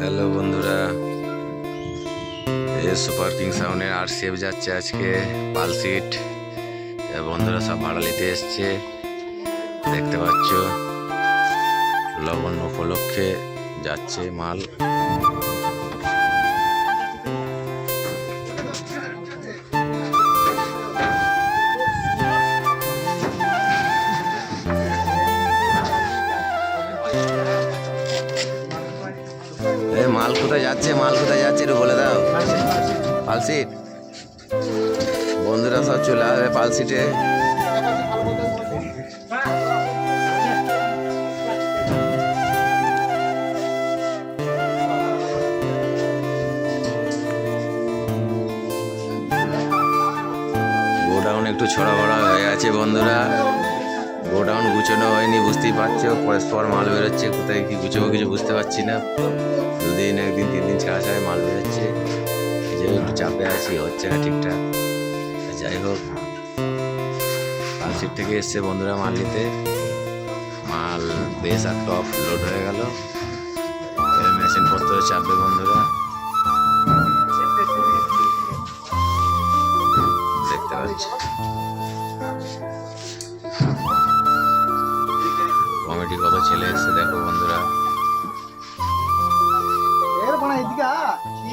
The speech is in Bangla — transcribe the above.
হ্যালো বন্ধুরা এ সুপার কিং আর সিএফ যাচ্ছে আজকে পালসিট বন্ধুরা সব ভাড়া নিতে এসছে, দেখতে পাচ্ছ। লবণ উপলক্ষে যাচ্ছে মাল। মাল কোথায় যাচ্ছে, মাল কোথায় যাচ্ছে একটু বলে দাও। পালসিট বন্ধুরা সব চলে আসবে পালসিটে গোডাউন একটু ছড়া বড়া হয়ে আছে বন্ধুরা। গোডাউন গুছানো হয়নি, বুঝতেই পারছ। পরস্পর মাল বেরোচ্ছে, কোথায় কি গুছাবো কিছু বুঝতে পারছি না। দুদিন, একদিন, তিন দিন ছাড়া ছাড়া মাল বেরোচ্ছে। এই যে একটু চাপে আছি, হচ্ছে না ঠিকঠাক। যাই হোক পালসিট থেকে এসছে বন্ধুরা মাল নিতে। মাল বেশ আর টপ লোড হয়ে গেল। মেশিন পত্র চাপবে বন্ধুরা। দেখতে পাচ্ছি।